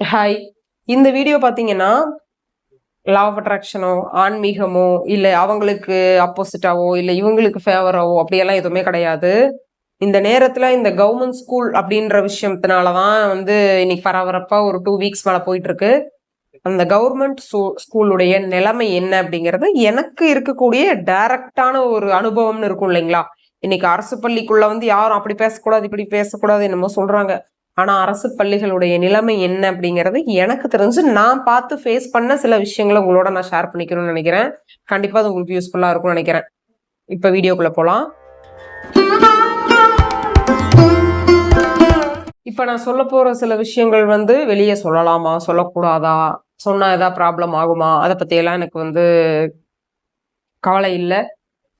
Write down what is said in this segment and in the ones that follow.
Hi இந்த video பார்த்தீங்கன்னா law of அட்ராக்ஷனோ ஆன்மீகமோ இல்லை அவங்களுக்கு அப்போசிட்டாவோ இல்லை இவங்களுக்கு ஃபேவராவோ அப்படியெல்லாம் எதுவுமே கிடையாது. இந்த நேரத்தில் இந்த கவர்மெண்ட் ஸ்கூல் அப்படின்ற விஷயத்தினால தான் வந்து இன்னைக்கு பரபரப்பாக ஒரு டூ வீக்ஸ் மேலே போயிட்டுருக்கு. அந்த கவர்மெண்ட் ஸ்கூலுடைய நிலைமை என்ன அப்படிங்கிறது எனக்கு இருக்கக்கூடிய டைரக்டான ஒரு அனுபவம்னு இருக்கும் இல்லைங்களா? இன்னைக்கு அரசு பள்ளிக்குள்ள வந்து யாரும் அப்படி பேசக்கூடாது இப்படி பேசக்கூடாது என்னமோ சொல்றாங்க. ஆனால் அரசு பள்ளிகளுடைய நிலைமை என்ன அப்படிங்கிறது எனக்கு தெரிஞ்சு நான் பார்த்து ஃபேஸ் பண்ண சில விஷயங்களை உங்களோட நான் ஷேர் பண்ணிக்கணும்னு நினைக்கிறேன். கண்டிப்பாக அது உங்களுக்கு யூஸ்ஃபுல்லாக இருக்கும்னு நினைக்கிறேன். இப்போ வீடியோக்குள்ளே போகலாம் இப்போ நான் சொல்ல போகிற சில விஷயங்கள் வந்து வெளியே சொல்லலாமா? சொல்லக்கூடாதா? சொன்னால் எதாவது ப்ராப்ளம் ஆகுமா? அதை பற்றியெல்லாம் எனக்கு வந்து கவலை இல்லை.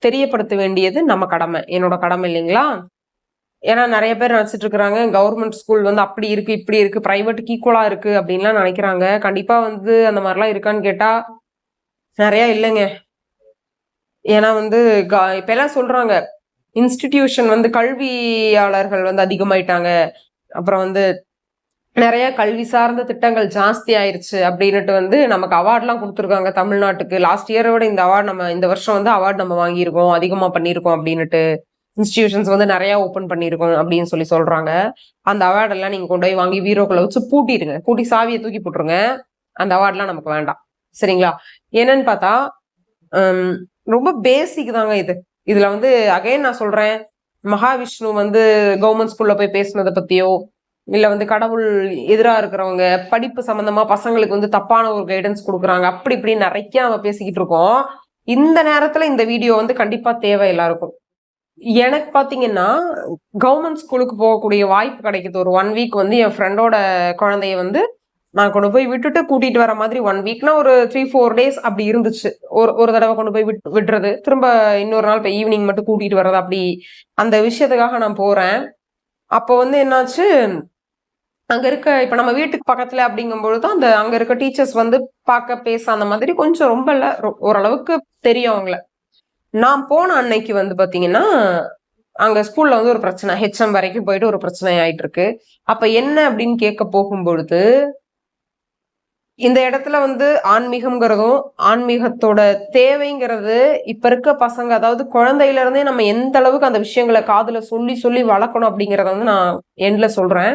தெரியப்படுத்த வேண்டியது நம்ம கடமை. என்னோட கடமை இல்லைங்களா? ஏன்னா நிறைய பேர் நினச்சிட்டு இருக்கிறாங்க கவர்மெண்ட் ஸ்கூல் வந்து அப்படி இருக்கு இப்படி இருக்கு ப்ரைவேட்டுக்கு ஈக்குவலாக இருக்கு அப்படின்லாம் நினைக்கிறாங்க. கண்டிப்பா வந்து அந்த மாதிரிலாம் இருக்கான்னு கேட்டா நிறையா இல்லைங்க. ஏன்னா வந்து க- இப்ப எல்லாம் சொல்றாங்க இன்ஸ்டிடியூஷன் வந்து கல்வியாளர்கள் வந்து அதிகமாயிட்டாங்க. அப்புறம் வந்து நிறைய கல்வி சார்ந்த திட்டங்கள் ஜாஸ்தி ஆயிருச்சு அப்படின்னுட்டு வந்து நமக்கு அவார்ட்லாம் கொடுத்துருக்காங்க தமிழ்நாட்டுக்கு. லாஸ்ட் இயரை விட இந்த அவார்ட் நம்ம இந்த வருஷம் வந்து அவார்ட் நம்ம வாங்கியிருக்கோம் அதிகமாக பண்ணியிருக்கோம் அப்படின்னுட்டு. இன்ஸ்டிடியூஷன்ஸ் வந்து நிறையா ஓப்பன் பண்ணியிருக்கோம் அப்படின்னு சொல்லி சொல்கிறாங்க அந்த அவார்டெல்லாம் நீங்கள் கொண்டு போய் வாங்கி வீரோக்களை வச்சு பூட்டிடுங்க. பூட்டி சாவியை தூக்கி போட்டுருங்க. அந்த அவார்ட்லாம் நமக்கு வேண்டாம். சரிங்களா? என்னன்னு பார்த்தா ரொம்ப பேசிக் தாங்க இது. இதில் வந்து அகைன் நான் சொல்கிறேன் மகாவிஷ்ணு வந்து கவர்மெண்ட் ஸ்கூலில் போய் பேசுனதை பற்றியோ இல்லை வந்து கடவுள் எதிராக இருக்கிறவங்க படிப்பு சம்மந்தமாக பசங்களுக்கு வந்து தப்பான ஒரு கைடன்ஸ் கொடுக்குறாங்க அப்படி இப்படி நிறைய நம்ம பேசிக்கிட்டு இருக்கோம். இந்த நேரத்தில் இந்த வீடியோ வந்து கண்டிப்பாக தேவை எல்லாருக்கும். எனக்கு பாத்தீங்கன்னா கவர்மெண்ட் ஸ்கூலுக்கு போகக்கூடிய வாய்ப்பு கிடைக்குது. ஒரு ஒன் வீக் வந்து என் ஃப்ரெண்டோட குழந்தைய வந்து நான் கொண்டு போய் விட்டுட்டு கூட்டிட்டு வர மாதிரி ஒன் வீக்னா ஒரு த்ரீ ஃபோர் டேஸ் அப்படி இருந்துச்சு. ஒரு ஒரு தடவை கொண்டு போய் விட் விடுறது திரும்ப இன்னொரு நாள் இப்போ ஈவினிங் மட்டும் கூட்டிட்டு வர்றது அப்படி அந்த விஷயத்துக்காக நான் போறேன். அப்போ வந்து என்னாச்சு? அங்க இருக்க இப்ப நம்ம வீட்டுக்கு பக்கத்துல அப்படிங்கும்பொழுது தான் அந்த அங்க இருக்க டீச்சர்ஸ் வந்து பார்க்க பேச அந்த மாதிரி கொஞ்சம் ரொம்ப இல்லை ஓரளவுக்கு தெரியும் அவங்கள. நான் போன அன்னைக்கு வந்து பாத்தீங்கன்னா அங்க ஸ்கூல்ல வந்து ஒரு பிரச்சனை. ஹெச்எம் வரைக்கும் போயிட்டு ஒரு பிரச்சனை ஆயிட்டு இருக்கு அப்ப என்ன அப்படின்னு கேட்க போகும்பொழுது இந்த இடத்துல வந்து ஆன்மீகம்ங்கிறதும் ஆன்மீகத்தோட தேவைங்கிறது இப்ப இருக்க பசங்க அதாவது குழந்தையில இருந்தே நம்ம எந்த அளவுக்கு அந்த விஷயங்களை காதுல சொல்லி சொல்லி வளர்க்கணும் அப்படிங்கறத வந்து நான் எண்ட்ல சொல்றேன்.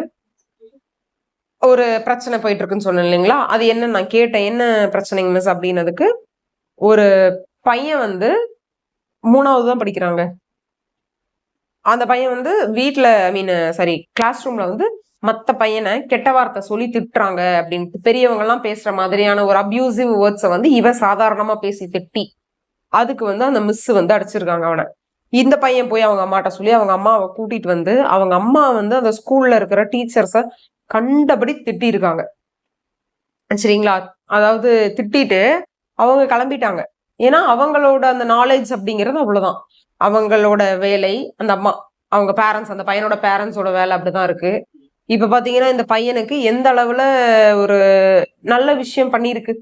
ஒரு பிரச்சனை போயிட்டு இருக்குன்னு சொன்னேன் இல்லைங்களா? அது என்ன நான் கேட்டேன். என்ன பிரச்சனைங்க மிஸ் அப்படின்னதுக்கு ஒரு பையன் வந்து மூணாவது தான் படிக்கிறாங்க. அந்த பையன் வந்து வீட்டில் ஐ மீன் சாரி கிளாஸ் ரூம்ல வந்து மற்ற பையனை கெட்ட வார்த்தை சொல்லி திட்டுறாங்க அப்படின்ட்டு பெரியவங்கெல்லாம் பேசுகிற பேசுற மாதிரியான ஒரு அப்யூசிவ் வேர்ட்ஸை வந்து இவன் சாதாரணமா பேசி திட்டி அதுக்கு வந்து அந்த மிஸ் வந்து அடிச்சிருக்காங்க அவனை. இந்த பையன் போய் அவங்க அம்மாட்ட சொல்லி அவங்க அம்மாவை கூட்டிட்டு வந்து அவங்க அம்மா வந்து அந்த ஸ்கூல்ல இருக்கிற டீச்சர்ஸை கண்டபடி திட்டி இருக்காங்க சரிங்களா? அதாவது திட்டிட்டு அவங்க கிளம்பிட்டாங்க. ஏன்னா அவங்களோட அந்த நாலேஜ் அப்படிங்கிறது அவ்வளவுதான். அவங்களோட வேலை அந்த அம்மா அவங்க பேரண்ட்ஸ் அந்த பையனோட பேரண்ட்ஸோட வேலை அப்படிதான் இருக்கு. இப்ப பாத்தீங்கன்னா இந்த பையனுக்கு எந்த அளவுல ஒரு நல்ல விஷயம் பண்ணியிருக்கு?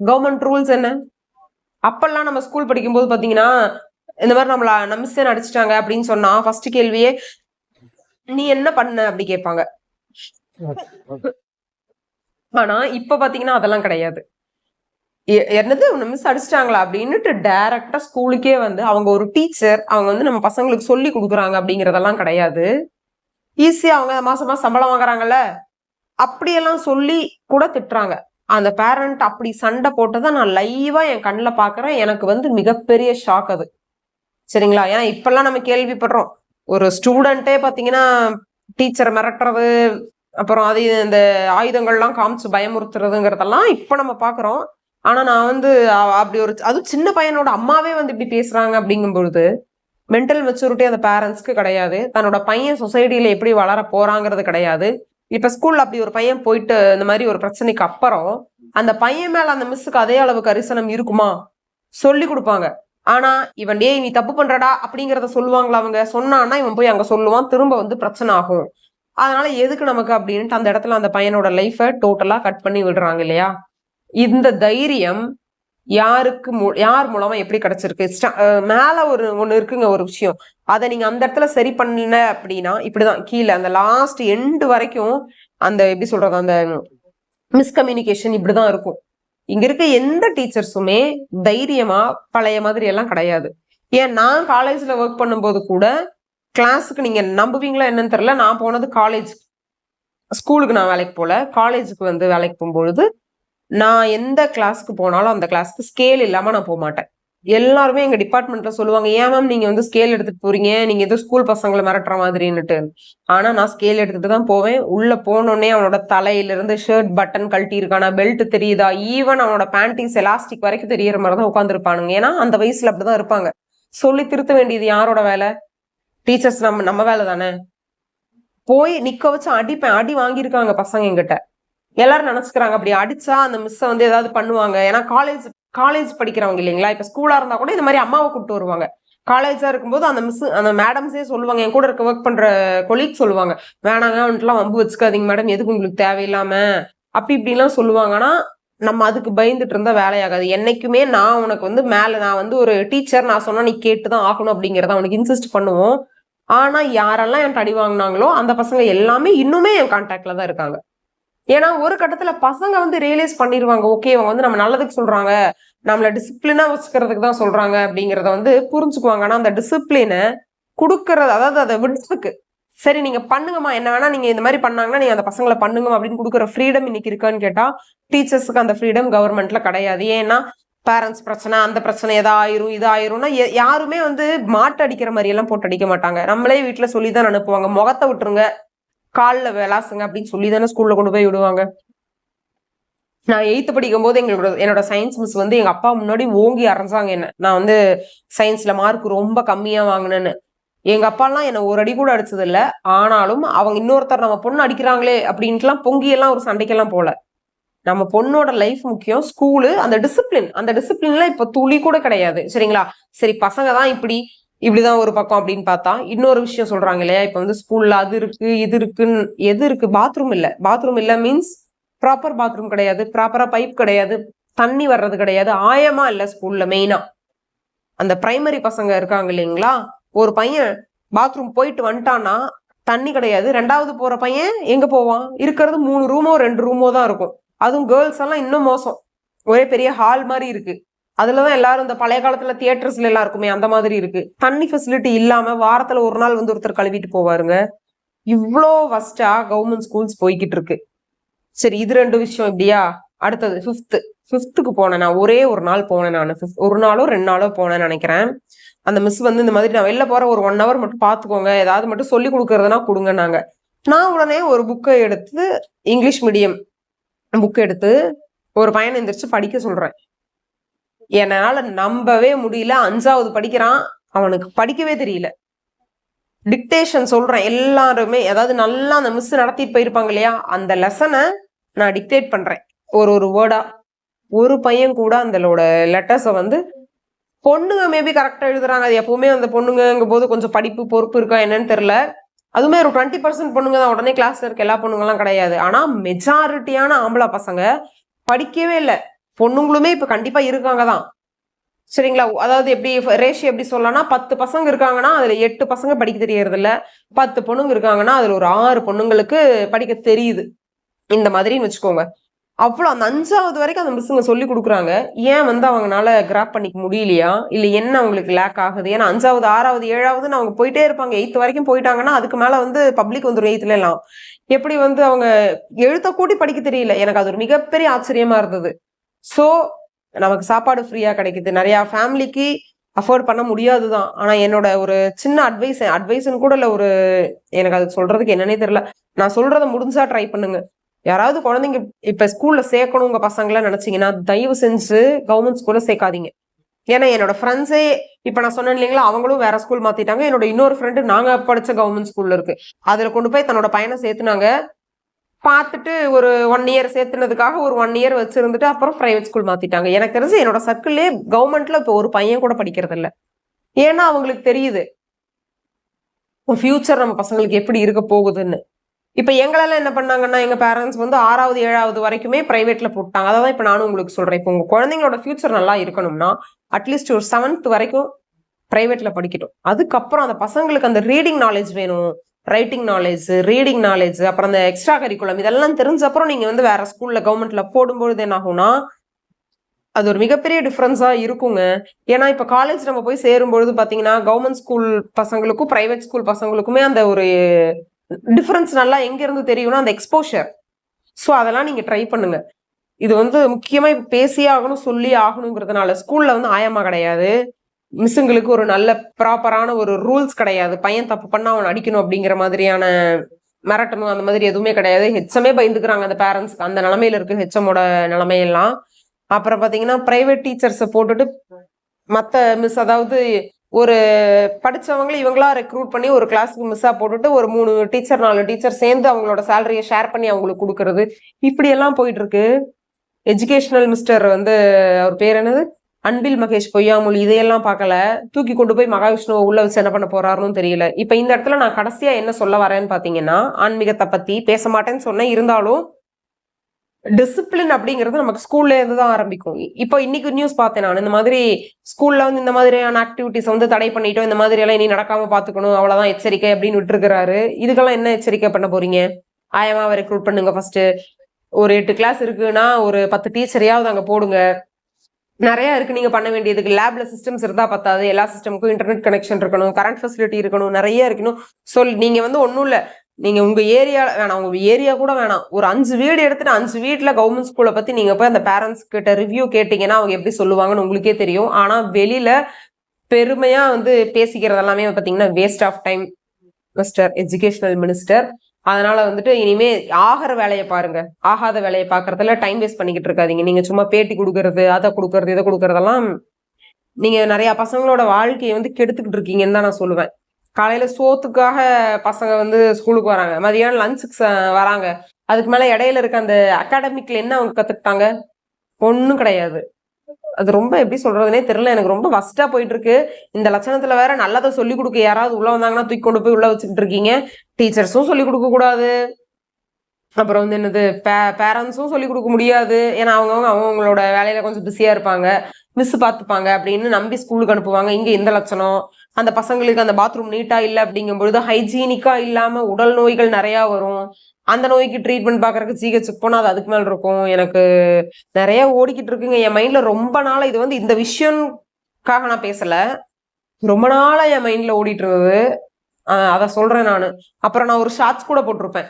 கவர்மெண்ட் ரூல்ஸ் என்ன? அப்பெல்லாம் நம்ம ஸ்கூல் படிக்கும்போது பாத்தீங்கன்னா இந்த மாதிரி நம்மள நம்பிசன் அடிச்சிட்டாங்க அப்படின்னு சொன்னா ஃபர்ஸ்ட் கேள்வியே நீ என்ன பண்ண அப்படி கேட்பாங்க. ஆனா இப்ப பாத்தீங்கன்னா அதெல்லாம் கிடையாது. என்னது உன்னை மிஸ் அடிச்சிட்டாங்களா? அப்படின்னுட்டு டைரக்டா ஸ்கூலுக்கே வந்து அவங்க ஒரு டீச்சர் அவங்க வந்து நம்ம பசங்களுக்கு சொல்லி கொடுக்குறாங்க அப்படிங்கறதெல்லாம் கிடையாது. ஈஸியா அவங்க மாசமா சம்பளம் வாங்குறாங்கல்ல? அப்படியெல்லாம் சொல்லி கூட திட்டுறாங்க. அந்த பேரண்ட் அப்படி சண்டை போட்டதை நான் லைவா என் கண்ணில் பாக்குறேன். எனக்கு வந்து மிகப்பெரிய ஷாக் அது. சரிங்களா? ஏன்னா இப்பெல்லாம் நம்ம கேள்விப்படுறோம். ஒரு ஸ்டூடெண்ட்டே பாத்தீங்கன்னா டீச்சரை மிரட்டுறது அப்புறம் அது இந்த ஆயுதங்கள்லாம் காமிச்சு பயமுறுத்துறதுங்கிறதெல்லாம் இப்ப நம்ம பாக்குறோம். ஆனா நான் வந்து அப்படி ஒரு அதுவும் சின்ன பையனோட அம்மாவே வந்து இப்படி பேசுறாங்க அப்படிங்கும்பொழுது மென்டல் மெச்சூரிட்டி அந்த பேரண்ட்ஸ்க்கு கிடையாது. தன்னோட பையன் சொசைட்டியில் எப்படி வளர போறாங்கிறது கிடையாது. இப்ப ஸ்கூல்ல அப்படி ஒரு பையன் போயிட்டு இந்த மாதிரி ஒரு பிரச்சனைக்கு அப்புறம் அந்த பையன் மேல அந்த மிஸ்ஸுக்கு அதே அளவுக்கு கரிசனம் இருக்குமா? சொல்லி கொடுப்பாங்க. ஆனா இவன் டேய் நீ தப்பு பண்றடா அப்படிங்கிறத சொல்லுவாங்களா அவங்க? சொன்னான்னா இவன் போய் அங்க சொல்லுவான். திரும்ப வந்து பிரச்சனை ஆகும். அதனால எதுக்கு நமக்கு அப்படின்ட்டு அந்த இடத்துல அந்த பையனோட லைஃபை டோட்டலா கட் பண்ணி விடுறாங்க இல்லையா? இந்த தைரியம் யாருக்கு மு யார் மூலமா எப்படி கிடைச்சிருக்கு? மேல ஒரு ஒண்ணு இருக்குங்க ஒரு விஷயம். அதை நீங்க அந்த இடத்துல சரி பண்ணல அப்படின்னா இப்படிதான் கீழே அந்த லாஸ்ட் எண்டு வரைக்கும் அந்த எப்படி சொல்றது அந்த மிஸ்கம்யூனிகேஷன் இப்படிதான் இருக்கும். இங்க இருக்க எந்த டீச்சர்ஸுமே தைரியமா பழைய மாதிரி எல்லாம் கிடையாது. ஏன் நான் காலேஜ்ல ஒர்க் பண்ணும்போது கூட கிளாஸுக்கு நீங்க நம்புவீங்களா என்னன்னு தெரியல. நான் போனது காலேஜ் ஸ்கூலுக்கு நான் வேலைக்கு போல. காலேஜுக்கு வந்து வேலைக்கு போகும்பொழுது நான் எந்த கிளாஸ்க்கு போனாலும் அந்த கிளாஸ்க்கு ஸ்கேல் இல்லாமல் நான் போக மாட்டேன் எல்லாருமே எங்கள் டிபார்ட்மெண்ட்டில் சொல்லுவாங்க ஏன் மேம் நீங்கள் வந்து ஸ்கேல் எடுத்துகிட்டு போறீங்க? நீங்கள் ஏதோ ஸ்கூல் பசங்களை மிரட்டுற மாதிரின்னுட்டு. ஆனால் நான் ஸ்கேல் எடுத்துகிட்டு தான் போவேன். உள்ளே போனோடனே அவனோட தலையிலேருந்து ஷர்ட் பட்டன் கழட்டி இருக்கானா பெல்ட் தெரியுதா? ஈவன் அவனோட பேண்டிங்ஸ் எலாஸ்டிக் வரைக்கும் தெரியற மாதிரி தான் உட்காந்துருப்பானுங்க ஏன்னா அந்த வயசுல அப்படிதான் இருப்பாங்க. சொல்லி திருத்த வேண்டியது யாரோட வேலை? டீச்சர்ஸ் நம்ம நம்ம வேலை தானே போய் நிக்க வச்சு அடிப்பேன். அடி வாங்கியிருக்காங்க பசங்க எங்கிட்ட எல்லாரும் நினச்சிக்கிறாங்க அப்படி அடிச்சா அந்த மிஸ்ஸை வந்து ஏதாவது பண்ணுவாங்க. ஏன்னா காலேஜ் காலேஜ் படிக்கிறவங்க இல்லைங்களா? இப்போ ஸ்கூலாக இருந்தால் கூட இந்த மாதிரி அம்மாவை கூப்பிட்டு வருவாங்க. காலேஜாக இருக்கும்போது அந்த மிஸ் அந்த மேடம்ஸே சொல்லுவாங்க. என் கூட இருக்க ஒர்க் பண்ணுற கொலீக் சொல்லுவாங்க. வேணாங்க வந்துட்டுலாம் வம்பு வச்சுக்காதீங்க மேடம் எதுக்கு உங்களுக்கு தேவையில்லாம. அப்படி இப்படிலாம் சொல்லுவாங்க. நம்ம அதுக்கு பயந்துட்டு இருந்தா வேலையாகாது. என்னைக்குமே நான் உனக்கு வந்து மேலே நான் வந்து ஒரு டீச்சர் நான் சொன்னா நீ கேட்டு தான் ஆகணும் அப்படிங்கிறத அவனுக்கு இன்சிஸ்ட் பண்ணுவோம். ஆனால் யாரெல்லாம் என் அடி வாங்கினாங்களோ அந்த பசங்க எல்லாமே இன்னுமே என் கான்டாக்டில் தான் இருக்காங்க. ஏன்னா ஒரு கட்டத்துல பசங்க வந்து ரியலைஸ் பண்ணிடுவாங்க ஓகே அவங்க வந்து நம்ம நல்லதுக்கு சொல்றாங்க. நம்மள டிசிப்ளினா வச்சுக்கிறதுக்கு தான் சொல்றாங்க. அப்படிங்கிறத வந்து புரிஞ்சுக்குவாங்க. ஆனா அந்த டிசிப்ளினை கொடுக்கறது அதாவது அதை விடுறதுக்கு சரி நீங்க பண்ணுங்கம்மா. என்ன வேணா நீங்க இந்த மாதிரி பண்ணாங்கன்னா நீங்க அந்த பசங்களை பண்ணுங்க அப்படின்னு கொடுக்குற ஃப்ரீடம் இன்னைக்கு இருக்கான்னு கேட்டா டீச்சர்ஸுக்கு அந்த ஃப்ரீடம் கவர்மெண்ட்ல கிடையாது. ஏன்னா பேரண்ட்ஸ் பிரச்சனை அந்த பிரச்சனை எதா ஆயிரும் இது ஆயிரும்னா யாருமே வந்து மாட்டு அடிக்கிற மாதிரி எல்லாம் போட்டு அடிக்க மாட்டாங்க. நம்மளே வீட்டுல சொல்லி தான் அனுப்புவாங்க. முகத்தை விட்டுருங்க. காலில் விளாசுங்க அப்படின்னு சொல்லி தானே ஸ்கூல்ல கொண்டு போய் விடுவாங்க. நான் எயித்து படிக்கும் போது எங்களோட என்னோட சயின்ஸ் மிஸ் வந்து எங்க அப்பா முன்னாடி ஓங்கி அரைஞ்சாங்க என்ன. நான் வந்து சயின்ஸ்ல மார்க் ரொம்ப கம்மியா வாங்கினேன்னு. எங்க அப்பாலாம் என்ன ஒரு அடி கூட அடிச்சது இல்ல ஆனாலும் அவங்க இன்னொருத்தர் நம்ம பொண்ணு அடிக்கிறாங்களே அப்படின்ட்டுலாம் பொங்கியெல்லாம் ஒரு சண்டைக்கெல்லாம் போல. நம்ம பொண்ணோட லைஃப் முக்கியம் ஸ்கூலு அந்த டிசிப்ளின் அந்த டிசிப்ளின்லாம் இப்ப துளி கூட கிடையாது. சரிங்களா? சரி பசங்க தான் இப்படி இப்படிதான் ஒரு பக்கம் அப்படின்னு பார்த்தா இன்னொரு விஷயம் சொல்றாங்க இல்லையா? இப்ப வந்து ஸ்கூல்ல அது இருக்கு இது இருக்குன்னு எது இருக்கு? பாத்ரூம் இல்ல. பாத்ரூம் இல்ல மீன்ஸ் ப்ராப்பர் பாத்ரூம் கிடையாது ப்ராப்பரா பைப் கிடையாது தண்ணி வர்றது கிடையாது. ஆயமா இல்ல ஸ்கூல்ல மெயினா அந்த பிரைமரி பசங்க இருக்காங்க இல்லைங்களா? ஒரு பையன் பாத்ரூம் போயிட்டு வந்துட்டான்னா தண்ணி கிடையாது. ரெண்டாவது போற பையன் எங்க போவான்? இருக்கிறது மூணு ரூமோ ரெண்டு ரூமோ தான் இருக்கும். அதுவும் கேர்ள்ஸ் எல்லாம் இன்னும் மோசம். ஒரே பெரிய ஹால் மாதிரி இருக்கு. அதுலதான் எல்லாரும் இந்த பழைய காலத்துல தியேட்டர்ஸ்ல எல்லாம் இருக்குமே அந்த மாதிரி இருக்கு. தண்ணி ஃபெசிலிட்டி இல்லாம வாரத்துல ஒரு நாள் வந்து ஒருத்தர் கழுவிட்டு போவாருங்க. இவ்வளோ ஃபஸ்டா கவர்மெண்ட் ஸ்கூல்ஸ் போய்கிட்டு இருக்கு. சரி இது ரெண்டு விஷயம் இப்படியா? அடுத்தது ஃபிஃப்த்து ஃபிஃப்த்துக்கு போனேன் நான். ஒரே ஒரு நாள் போனேன் நான். ஒரு நாளோ ரெண்டு நாளோ போனேன்னு நினைக்கிறேன். அந்த மிஸ் வந்து இந்த மாதிரி நான் வெளில போற ஒரு ஒன் ஹவர் மட்டும் பார்த்துக்கோங்க ஏதாவது மட்டும் சொல்லி கொடுக்கறதுனா கொடுங்க நாங்க நான் உடனே ஒரு புக்கை எடுத்து இங்கிலீஷ் மீடியம் புக் எடுத்து ஒரு பையனை எந்திரிச்சு படிக்க சொல்றேன். என்னால் நம்பவே முடியல. அஞ்சாவது படிக்கிறான். அவனுக்கு படிக்கவே தெரியல. டிக்டேஷன் சொல்கிறேன் எல்லாருமே அதாவது நல்லா அந்த மிஸ் நடத்திட்டு போயிருப்பாங்க இல்லையா? அந்த லெசனை நான் டிக்டேட் பண்ணுறேன் ஒரு ஒரு வேர்டாக ஒரு பையன் கூட அந்தளோட லெட்டர்ஸை வந்து பொண்ணுங்க மேபி கரெக்டாக எழுதுறாங்க. அது எப்பவுமே அந்த பொண்ணுங்கங்கும் போது கொஞ்சம் படிப்பு பொறுப்பு இருக்கா என்னன்னு தெரில அதுவுமே ஒரு டுவெண்ட்டி பர்சன்ட் பொண்ணுங்க தான். உடனே கிளாஸ்ல இருக்க எல்லா பொண்ணுங்கலாம் கிடையாது. ஆனால் மெஜாரிட்டியான ஆம்பளை பசங்க படிக்கவே இல்லை. பொண்ணுங்களுமே இப்ப கண்டிப்பா இருக்காங்க தான் சரிங்களா? அதாவது எப்படி ரேஷியோ எப்படி சொல்லலாம்னா பத்து பசங்க இருக்காங்கன்னா அதுல எட்டு பசங்க படிக்க தெரியறது இல்ல பத்து பொண்ணுங்க இருக்காங்கன்னா அதுல ஒரு ஆறு பொண்ணுங்களுக்கு படிக்க தெரியுது. இந்த மாதிரின்னு வச்சுக்கோங்க. அவ்வளோ அந்த அஞ்சாவது வரைக்கும் அந்த மிஸ்ஸுங்க சொல்லி கொடுக்குறாங்க. ஏன் வந்து அவங்கனால கிராப் பண்ணிக்க முடியலையா? இல்லை என்ன அவங்களுக்கு லேக் ஆகுது? ஏன்னா அஞ்சாவது ஆறாவது ஏழாவதுன்னு அவங்க போயிட்டே இருப்பாங்க. எயித்து வரைக்கும் போயிட்டாங்கன்னா அதுக்கு மேலே வந்து பப்ளிக் வந்துடும் எயித்துல எல்லாம். எப்படி வந்து அவங்க எழுத்த கூட்டி படிக்க தெரியல? எனக்கு அது ஒரு மிகப்பெரிய ஆச்சரியமா இருந்தது. ஸோ நமக்கு சாப்பாடு ஃப்ரீயாக கிடைக்குது. நிறையா ஃபேமிலிக்கு அஃபோர்ட் பண்ண முடியாது தான் ஆனால் என்னோட ஒரு சின்ன அட்வைஸ் அட்வைஸ்னு கூட இல்லை ஒரு எனக்கு அது சொல்றதுக்கு என்னன்னே தெரில நான் சொல்கிறத முடிஞ்சா ட்ரை பண்ணுங்க. யாராவது குழந்தைங்க இப்போ ஸ்கூலில் சேர்க்கணும் பசங்களை நினச்சிங்கன்னா தயவு செஞ்சு கவர்மெண்ட் ஸ்கூல்ல சேர்க்காதீங்க. ஏன்னா என்னோட ஃப்ரெண்ட்ஸே இப்போ நான் சொன்னேன் இல்லைங்களா அவங்களும் வேற ஸ்கூல் மாற்றிட்டாங்க என்னோட இன்னொரு ஃப்ரெண்டு நாங்கள் படிச்ச கவர்மெண்ட் ஸ்கூல்ல இருக்கு. அதில் கொண்டு போய் தன்னோட பையனை சேர்த்துனாங்க. பார்த்துட்டு ஒரு ஒன் இயர் சேர்த்துனதுக்காக ஒரு ஒன் இயர் வச்சுருந்துட்டு அப்புறம் ப்ரைவேட் ஸ்கூல் மாற்றிட்டாங்க எனக்கு தெரிஞ்சு என்னோட சர்க்கிள்லே கவர்மெண்ட்ல இப்போ ஒரு பையன் கூட படிக்கிறது இல்லை. ஏன்னா அவங்களுக்கு தெரியுது ஃபியூச்சர் நம்ம பசங்களுக்கு எப்படி இருக்க போகுதுன்னு. இப்போ எங்களெல்லாம் என்ன பண்ணாங்கன்னா எங்கள் பேரண்ட்ஸ் வந்து ஆறாவது ஏழாவது வரைக்குமே ப்ரைவேட்டில் போட்டாங்க. அதை தான் இப்போ நானும் உங்களுக்கு சொல்கிறேன் இப்போ உங்கள் குழந்தைங்களோட ஃபியூச்சர் நல்லா இருக்கணும்னா அட்லீஸ்ட் ஒரு செவன்த் வரைக்கும் ப்ரைவேட்டில் படிக்கட்டும். அதுக்கப்புறம் அந்த பசங்களுக்கு அந்த ரீடிங் நாலேஜ் வேணும். ரைட்டிங் நாலேஜ் ரீடிங் நாலேஜ் அப்புறம் அந்த எக்ஸ்ட்ரா கரிக்குலம் இதெல்லாம் தெரிஞ்ச அப்புறம் நீங்கள் வந்து வேற ஸ்கூலில் கவர்மெண்ட்ல போடும்பொழுது என்ன ஆகும்னா அது ஒரு மிகப்பெரிய டிஃப்ரென்ஸாக இருக்குங்க. ஏன்னா இப்போ காலேஜ் நம்ம போய் சேரும்பொழுது பார்த்தீங்கன்னா கவர்மெண்ட் ஸ்கூல் பசங்களுக்கும் ப்ரைவேட் ஸ்கூல் பசங்களுக்குமே அந்த ஒரு டிஃப்ரென்ஸ் நல்லா எங்கேருந்து தெரியும்னா அந்த எக்ஸ்போஷர் ஸோ அதெல்லாம் நீங்கள் ட்ரை பண்ணுங்க. இது வந்து முக்கியமாக இப்போ பேசியே ஆகணும் சொல்லி ஆகணுங்கிறதுனால ஸ்கூலில் வந்து ஆயமா கிடையாது. மிஸ்ஸுங்களுக்கு ஒரு நல்ல ப்ராப்பரான ஒரு ரூல்ஸ் கிடையாது. பையன் தப்பு பண்ணால் அவன் அடிக்கணும் அப்படிங்கிற மாதிரியான மிரட்டணும் அந்த மாதிரி எதுவுமே கிடையாது. ஹெச்எம்ஏ பயந்துக்கிறாங்க அந்த பேரண்ட்ஸ்க்கு அந்த நிலமையில இருக்கு ஹெச்எம்மோட நிலமையெல்லாம். அப்புறம் பார்த்தீங்கன்னா ப்ரைவேட் டீச்சர்ஸை போட்டுட்டு மற்ற மிஸ் அதாவது ஒரு படித்தவங்களை இவங்களா ரெக்ரூட் பண்ணி ஒரு கிளாஸுக்கு மிஸ்ஸாக போட்டுட்டு ஒரு மூணு டீச்சர் நாலு டீச்சர் சேர்ந்து அவங்களோட சேலரியை ஷேர் பண்ணி அவங்களுக்கு கொடுக்கறது. இப்படியெல்லாம் போயிட்டு இருக்கு. எஜுகேஷனல் மிஸ்டர் வந்து அவர் பேர் என்னது? அன்பில் மகேஷ் பொய்யாமொழி இதையெல்லாம் பார்க்கல. தூக்கி கொண்டு போய் மகாவிஷ்ணுவை உள்ள வச்சு என்ன பண்ண போறாருன்னு தெரியல. இப்போ இந்த இடத்துல நான் கடைசியா என்ன சொல்ல வரேன்னு பார்த்தீங்கன்னா ஆன்மீகத்தை பத்தி பேச மாட்டேன்னு சொன்னேன் இருந்தாலும் டிசிப்ளின் அப்படிங்கிறது நமக்கு ஸ்கூல்ல இருந்து தான் ஆரம்பிக்கும். இப்போ இன்னைக்கு நியூஸ் பார்த்தேன் நான். இந்த மாதிரி ஸ்கூல்ல வந்து இந்த மாதிரியான ஆக்டிவிட்டிஸ் வந்து தடை பண்ணிட்டோம் இந்த மாதிரி எல்லாம் இனி நடக்காம பாத்துக்கணும் அவ்வளவுதான் எச்சரிக்கை அப்படின்னு விட்டுருக்கிறாரு. இதுக்கெல்லாம் என்ன எச்சரிக்கை பண்ண போறீங்க? ஆயமாவை ரெக்ரூட் பண்ணுங்க ஃபர்ஸ்ட் ஒரு எட்டு கிளாஸ் இருக்குன்னா ஒரு பத்து டீச்சரையாவது அங்க போடுங்க. நிறையா இருக்குது நீங்கள் பண்ண வேண்டியதுக்கு லேபில் சிஸ்டம்ஸ் இருந்தால் பத்தாது. எல்லா சிஸ்டமுக்கும் இன்டர்நெட் கனெக்ஷன் இருக்கணும். கரண்ட் ஃபெசிலிட்டி இருக்கணும். நிறைய இருக்கணும். சொல் நீங்கள் வந்து ஒன்றும் இல்லை. நீங்கள் உங்கள் ஏரியா வேணாம். உங்கள் ஏரியா கூட வேணாம். ஒரு அஞ்சு வீடு எடுத்துட்டு அஞ்சு வீட்டில் கவர்மெண்ட் ஸ்கூலை பற்றி நீங்கள் போய் அந்த பேரண்ட்ஸ் கிட்ட ரிவ்யூ கேட்டிங்கன்னா அவங்க எப்படி சொல்லுவாங்கன்னு உங்களுக்கே தெரியும். ஆனால் வெளியில் பெருமையாக வந்து பேசிக்கிறது எல்லாமே waste of time mister educational minister அதனால வந்துட்டு இனிமே ஆகிற வேலையை பாருங்க. ஆகாத வேலையை பாக்குறதுல டைம் வேஸ்ட் பண்ணிக்கிட்டு இருக்காதீங்க. நீங்க சும்மா பேட்டி கொடுக்கறது அதை கொடுக்கறது இதை கொடுக்கறதெல்லாம் நீங்க நிறைய பசங்களோட வாழ்க்கையை வந்து கெடுத்துக்கிட்டு இருக்கீங்கன்னு தான் நான் சொல்லுவேன். காலையில சோத்துக்காக பசங்க வந்து ஸ்கூலுக்கு வராங்க. மதியானம் லஞ்சுக்கு வராங்க. அதுக்கு மேல இடையில இருக்க அந்த அகாடமிக்ல என்ன அவங்க கத்துக்கிட்டாங்க? ஒன்றும் கிடையாது. அது ரொம்ப எப்படி சொல்றதுனே தெரியல. எனக்கு ரொம்ப வஸ்டா போயிட்டு இருக்கு இந்த லட்சணத்துல வேற நல்லதை சொல்லி கொடுக்க யாராவது உள்ள வந்தாங்கன்னா தூக்கி கொண்டு போய் உள்ள வச்சுக்கிட்டு இருக்கீங்க. டீச்சர்ஸும் சொல்லி கொடுக்க கூடாது. அப்புறம் வந்து என்னது பே பேரண்ட்ஸும் சொல்லி கொடுக்க முடியாது. ஏன்னா அவங்கவுங்க அவங்களோட வேலையில கொஞ்சம் பிஸியா இருப்பாங்க. மிஸ் பார்த்துப்பாங்க அப்படின்னு நம்பி ஸ்கூலுக்கு அனுப்புவாங்க. இங்க இந்த லட்சணம். அந்த பசங்களுக்கு அந்த பாத்ரூம் நீட்டா இல்லை அப்படிங்கும்பொழுது ஹைஜீனிக்கா இல்லாம உடல் நோய்கள் நிறைய வரும். அந்த நோய்க்கு ட்ரீட்மெண்ட் பார்க்கறக்கு சிஹெச்சுக்கு போனால் அது அதுக்கு மேல இருக்கும். எனக்கு நிறைய ஓடிக்கிட்டு இருக்குங்க. என் மைண்ட்ல ரொம்ப நாளாக இது வந்து இந்த விஷயம்காக நான் பேசல. ரொம்ப நாளா என் மைண்ட்ல ஓடிட்டு இருந்தது. அதை சொல்றேன் நான். அப்புறம் நான் ஒரு ஷார்ட்ஸ் கூட போட்டிருப்பேன்.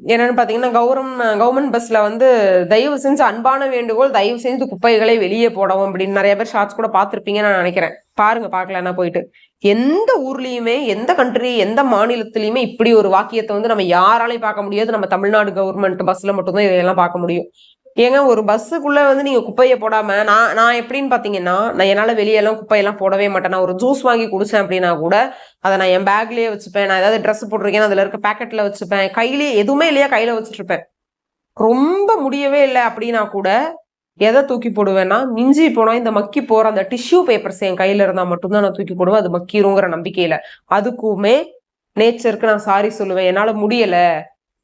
என்னன்னு பாத்தீங்கன்னா கௌரம் கவர்மெண்ட் பஸ்ல வந்து தயவு செஞ்சு அன்பான வேண்டுகோள் தயவு செஞ்சு குப்பைகளை வெளியே போடவும் அப்படின்னு நிறைய பேர் ஷார்ட்ஸ் கூட பார்த்துருப்பீங்கன்னு நான் நினைக்கிறேன். பாருங்க பார்க்கலன்னா போயிட்டு. எந்த ஊர்லயுமே எந்த கண்ட்ரி எந்த மாநிலத்திலயுமே இப்படி ஒரு வாக்கியத்தை வந்து நம்ம யாராலையும் பார்க்க முடியாது. நம்ம தமிழ்நாடு கவர்மெண்ட் பஸ்ல மட்டும்தான் இதையெல்லாம் பார்க்க முடியும். ஏங்க ஒரு பஸ்ஸுக்குள்ளே வந்து நீங்கள் குப்பையை போடாமல் நான் நான் எப்படின்னு பார்த்தீங்கன்னா நான் என்னால் வெளியெல்லாம் குப்பையெல்லாம் போடவே மாட்டேன். நான் ஒரு ஜூஸ் வாங்கி குடித்தேன் அப்படின்னா கூட அதை நான் என் பேக்லேயே வச்சுப்பேன். நான் ஏதாவது ட்ரெஸ் போட்டிருக்கேன் அதில் இருக்க பேக்கெட்டில் வச்சுப்பேன். கையிலேயே எதுவுமே இல்லையா கையில் வச்சுட்ருப்பேன் ரொம்ப முடியவே இல்லை அப்படின்னா கூட எதை தூக்கி போடுவேன்னா மிஞ்சி போனால் இந்த மக்கி போகிற அந்த டிஷ்யூ பேப்பர்ஸ் என் கையில் இருந்தால் மட்டும்தான் நான் தூக்கி போடுவேன். அது மக்கிருங்கிற நம்பிக்கையில். அதுக்குமே நேச்சருக்கு நான் சாரி சொல்லுவேன். என்னால் முடியலை.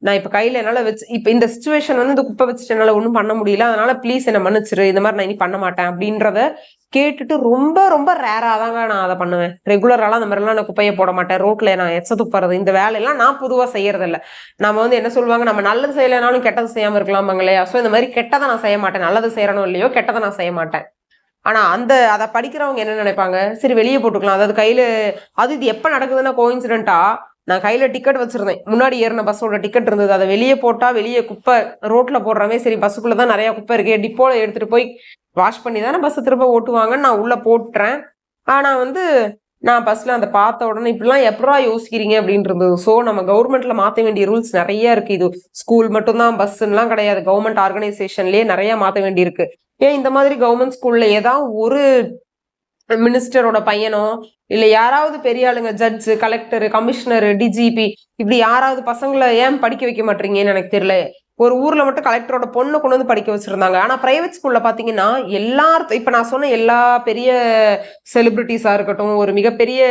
நான் இப்போ கையில் என்னால் வச்சு இப்போ இந்த சுச்சுவேஷன் வந்து இந்த குப்பை வச்சுட்டு என்னால் ஒன்றும் பண்ண முடியல. அதனால் ப்ளீஸ் என்ன மன்னிச்சிரு. இந்த மாதிரி நான் இனி பண்ண மாட்டேன் அப்படின்றத கேட்டுட்டு ரொம்ப ரொம்ப ரேராக தாங்க நான் அதை பண்ணுவேன். ரெகுலராலாம் அந்த மாதிரிலாம் நான் குப்பையை போட மாட்டேன். ரோட்டில் நான் எச்ச துப்புறது இந்த வேலையெல்லாம் நான் பொதுவாக செய்யறதில்ல. நம்ம வந்து என்ன சொல்லுவாங்க? நம்ம நல்லது செய்யலைனாலும் கெட்டது செய்யாமல் இருக்கலாமாங்க இல்லையா ஸோ இந்த மாதிரி கெட்டதை நான் செய்ய மாட்டேன். நல்லது செய்யறனும் இல்லையோ கெட்டதை நான் செய்ய மாட்டேன். ஆனா அந்த அதை படிக்கிறவங்க என்ன நினைப்பாங்க? சரி வெளியே போட்டுக்கலாம். அதாவது கையில அது இது எப்ப நடக்குதுன்னா கோயின்சிடென்ட்டா நான் கையில் டிக்கெட் வச்சுருந்தேன். முன்னாடி ஏறின பஸ்ஸோட டிக்கெட் இருந்தது. அதை வெளியே போட்டால் வெளியே குப்பை ரோட்டில் போடுறவே சரி பஸ்ஸுக்குள்ளே தான் நிறையா குப்பை இருக்கு. டிப்போல எடுத்துகிட்டு போய் வாஷ் பண்ணி தானே பஸ்ஸை திரும்ப ஓட்டுவாங்கன்னு நான் உள்ளே போட்டுறேன். ஆனால் வந்து நான் பஸ்ஸில் அந்த பார்த்த உடனே இப்படிலாம் எப்படா யோசிக்கிறீங்க அப்படின்னு இருந்தது ஸோ நம்ம கவர்மெண்ட்டில் மாற்ற வேண்டிய ரூல்ஸ் நிறைய இருக்குது இது ஸ்கூல் மட்டும்தான் பஸ்ஸுன்னெலாம் கிடையாது. கவர்மெண்ட் ஆர்கனைசேஷன்லேயே நிறையா மாற்ற வேண்டியிருக்கு. ஏன் இந்த மாதிரி கவர்மெண்ட் ஸ்கூல்ல ஏதாவது ஒரு மினிஸ்டரோட பையனோ இல்லை யாராவது பெரிய ஆளுங்க ஜட்ஜு கலெக்டரு கமிஷனரு டிஜிபி இப்படி யாராவது பசங்களை ஏன் படிக்க வைக்க மாட்டீங்கன்னு எனக்கு தெரியல. ஒரு ஊர்ல மட்டும் கலெக்டரோட பொண்ணு கொண்டு வந்து படிக்க வச்சிருந்தாங்க. ஆனா பிரைவேட் ஸ்கூல்ல பாத்தீங்கன்னா எல்லாரும் இப்ப நான் சொன்ன எல்லா பெரிய செலிபிரிட்டிஸா இருக்கட்டும் ஒரு மிகப்பெரிய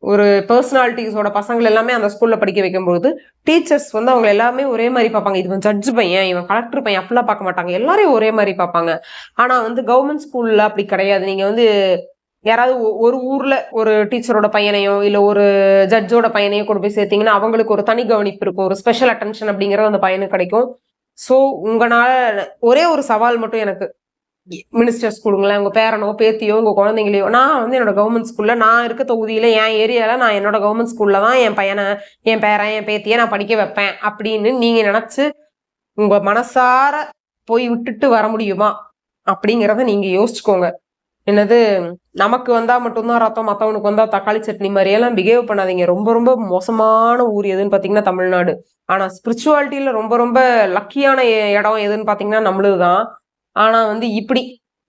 ஒரு பர்சனாலிட்டிஸோட பசங்கள் எல்லாமே அந்த ஸ்கூல்ல படிக்க வைக்கும்போது டீச்சர்ஸ் வந்து அவங்க எல்லாமே ஒரே மாதிரி பார்ப்பாங்க. இவன் ஜட்ஜ் பையன் இவன் கலெக்டர் பையன் அப்படிலாம் பார்க்க மாட்டாங்க. எல்லாரையும் ஒரே மாதிரி பார்ப்பாங்க. ஆனா வந்து கவர்மெண்ட் ஸ்கூல்ல அப்படி கிடையாது. நீங்க வந்து யாராவது ஒ- ஒரு ஊர்ல ஒரு டீச்சரோட பையனையோ இல்ல ஒரு ஜட்ஜோட பையனையோ கொண்டு போய் சேர்த்தீங்கன்னா அவங்களுக்கு ஒரு தனி கவனிப்பு இருக்கும். ஒரு ஸ்பெஷல் அட்டென்ஷன் அப்படிங்கறது அந்த பையனுக்கு கிடைக்கும். ஸோ உங்களால ஒரே ஒரு சவால் மட்டும் எனக்கு மினிஸ்டர்ஸ் கொடுங்களேன் உங்கள் பேரனோ பேத்தியோ உங்கள் குழந்தைங்களையோ நான் வந்து என்னோட கவர்மெண்ட் ஸ்கூலில் நான் இருக்க தொகுதியில் என் ஏரியால நான் என்னோட கவர்மெண்ட் ஸ்கூல்ல தான் என் பையனை என் பேரன் என் பேத்தியை நான் படிக்க வைப்பேன் அப்படின்னு நீங்க நினச்சி உங்கள் மனசார போய் விட்டுட்டு வர முடியுமா? அப்படிங்கிறத நீங்க யோசிச்சுக்கோங்க. என்னது நமக்கு வந்தா மட்டும்தான் ரத்தம் மத்தவனுக்கு வந்தால் தக்காளி சட்னி மாதிரியெல்லாம் பிஹேவ் பண்ணாதீங்க. ரொம்ப ரொம்ப மோசமான ஊர் எதுன்னு பார்த்தீங்கன்னா தமிழ்நாடு. ஆனால் ஸ்பிரிச்சுவாலிட்டியில் ரொம்ப ரொம்ப லக்கியான இடம் எதுன்னு பார்த்தீங்கன்னா நம்மளது தான் ஆனால் வந்து இப்படி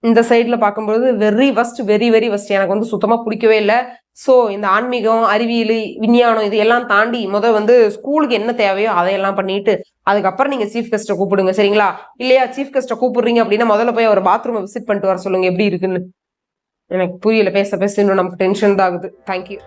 இந்த சைடில் பார்க்கும்போது very worst very very worst எனக்கு வந்து சுத்தமாக பிடிக்கவே இல்லை. ஸோ இந்த ஆன்மீகம் அறிவியல் விஞ்ஞானம் இது எல்லாம் தாண்டி முதல் வந்து ஸ்கூலுக்கு என்ன தேவையோ அதையெல்லாம் பண்ணிட்டு அதுக்கப்புறம் நீங்கள் சீஃப் கெஸ்ட்டை கூப்பிடுங்க சரிங்களா? இல்லையா? சீஃப் கெஸ்ட்டை கூப்பிடுறீங்க அப்படின்னா முதல்ல போய் அவர் பாத்ரூமை விசிட் பண்ணிட்டு வர சொல்லுங்க எப்படி இருக்குன்னு. எனக்கு புரியல பேச பேச இன்னும் நமக்கு டென்ஷன் தான் ஆகுது. தேங்க்யூ